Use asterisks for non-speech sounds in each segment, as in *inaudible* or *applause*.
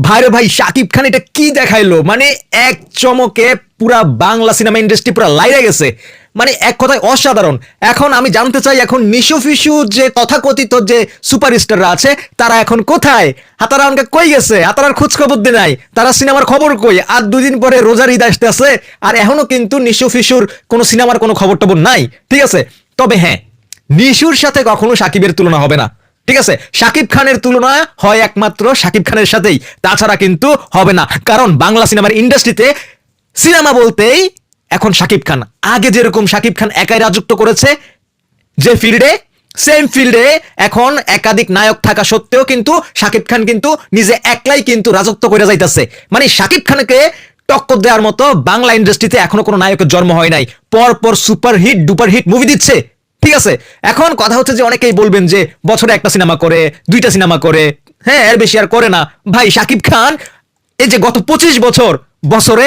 ভাইরে ভাই, শাকিব খান এটা কি দেখাইলো? মানে এক চমকে পুরা বাংলা সিনেমা ইন্ডাস্ট্রি পুরা লাইরে গেছে। মানে এক কথায় অসাধারণ। এখন আমি জানতে চাই, এখন নিশু ফিসু যে তথাকথিত যে সুপারস্টাররা আছে, তারা এখন কোথায়? হাতারা আমাকে কই গেছে? হাতারার খোঁজ খবর দিয়ে নাই। তারা সিনেমার খবর কই? আর দুদিন পরে রোজার ঈদ আসতে আছে আর এখনও কিন্তু নিশু ফিসুর কোনো সিনেমার কোনো খবর টবর নাই। ঠিক আছে? তবে হ্যাঁ নিশুর সাথে কখনো সাকিবের তুলনা হবে না। ঠিক আছে? শাকিব খানের তুলনা হয় একমাত্র শাকিব খানের সাথেই। তাছাড়া কিন্তু হবে না। কারণ বাংলা সিনেমার ইন্ডাস্ট্রিতে সিনেমা বলতেই এখন শাকিব খান। আগে যেরকম শাকিব খান একাই রাজত্ব করেছে, যে ফিল্ডে, সেম ফিল্ডে এখন একাধিক নায়ক থাকা সত্ত্বেও কিন্তু শাকিব খান কিন্তু নিজে একলাই কিন্তু রাজত্ব করে যাইতেছে। মানে শাকিব খানকে টক্কর দেওয়ার মতো বাংলা ইন্ডাস্ট্রিতে এখনও কোনো নায়কের জন্ম হয় নাই। পর পর super hit duper hit movie দিচ্ছে। ঠিক আছে, এখন কথা হচ্ছে যে অনেকেই বলবেন যে বছরে একটা সিনেমা করে, দুইটা সিনেমা করে। হ্যাঁ এর বেশি আর করে না। ভাই সাকিব খান, এই যে গত পঁচিশ বছর বছরে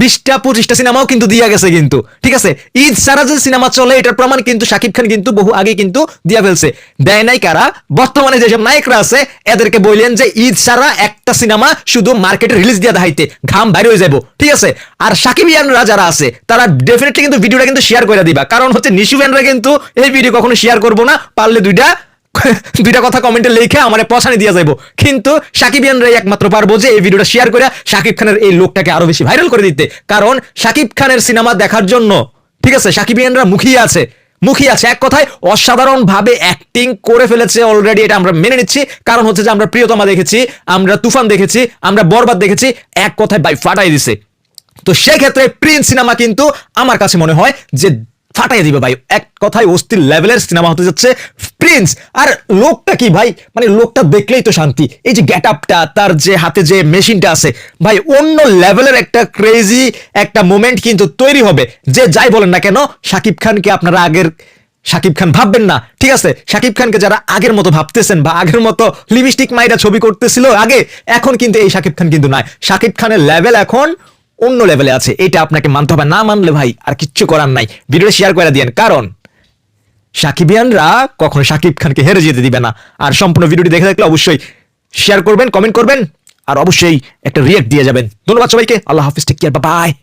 বিশটা, পঁচিশটা সিনেমাও কিন্তু দিয়া গেছে কিন্তু। ঠিক আছে? ঈদ সারা যে সিনেমা চলে, এটার প্রমাণ কিন্তু শাকিব খান কিন্তু বহু আগে কিন্তু দিয়া ফেলছে। দেয় নাই কারা? বর্তমানে যেসব নায়করা আছে, এদেরকে বললেন যে ঈদ সারা একটা সিনেমা শুধু মার্কেটে রিলিজ দিয়া দেখাইতে, ঘাম বাইরে হয়ে যাব ঠিক আছে? আর সাকিবিয়ানরা যারা আছে, তারা ডেফিনেটলি কিন্তু ভিডিওটা কিন্তু শেয়ার করে দিবা। কারণ হচ্ছে নিশুবিয়ানরা কিন্তু এই ভিডিও কখনো শেয়ার করব না, পারলে দুইটা *laughs* দুইটা কথা কমেন্টে লিখে আমার পছানি দিয়ে যাইবো। কিন্তু সাকিবিয়ানরাই একমাত্র পারব যে এই ভিডিওটা শেয়ার করে শাকিব খানের এই লোকটাকে আরও বেশি ভাইরাল করে দিতে। কারণ শাকিব খানের সিনেমা দেখার জন্য, ঠিক আছে সাকিবিয়ানরা মুখিয়ে আছে মুখিয়ে আছে। এক কথায় অসাধারণ ভাবে অ্যাক্টিং করে ফেলেছে অলরেডি এটা আমরা মেনে নিচ্ছি। কারণ হচ্ছে যে আমরা প্রিয়তমা দেখেছি, আমরা তুফান দেখেছি, আমরা বরবাদ দেখেছি, এক কথায় বাই ফাটাই দিছে। তো সেক্ষেত্রে প্রিন্স সিনেমা কিন্তু আমার কাছে মনে হয় যে ফাটাই দিবে ভাই। এক কথায় অস্থির লেভেলের সিনেমা হতে যাচ্ছে প্রিন্স আর লোকটা কি ভাই? মানে লোকটা দেখলেই তো শান্তি। এই যে গেট আপটা তার যে হাতে যে মেশিনটা আছে, ভাই, অন্য লেভেলের একটা ক্রেজি একটা মোমেন্ট কিন্তু তৈরি হবে। যে যাই বলেন না কেন, শাকিব খানকে আপনারা আগের, শাকিব খান ভাববেন না। ঠিক আছে? শাকিব খানকে যারা আগের মতো ভাবতেছেন বা আগের মতো লিপস্টিক মাইরা ছবি করতেছিল আগে, এখন কিন্তু এই শাকিব খান কিন্তু নাই। শাকিব খানের লেভেল এখন অন্য লেভেলে আছে। এটা আপনাকে মানতে হবে। না মানলে ভাই, আর কিচ্ছু করার নাই। ভিডিওটা শেয়ার করে দিয়েন। কারণ, সাকিবিয়ানরা কখনো সাকিব খানকে হেরে যেতে দিবে না। আর সম্পূর্ণ ভিডিওটি দেখে থাকলে অবশ্যই শেয়ার করবেন কমেন্ট করবেন, আর অবশ্যই একটা রিয়েক্ট দিয়ে যাবেন। ধন্যবাদ সবাইকে। আল্লাহ হাফিজ। Take care bye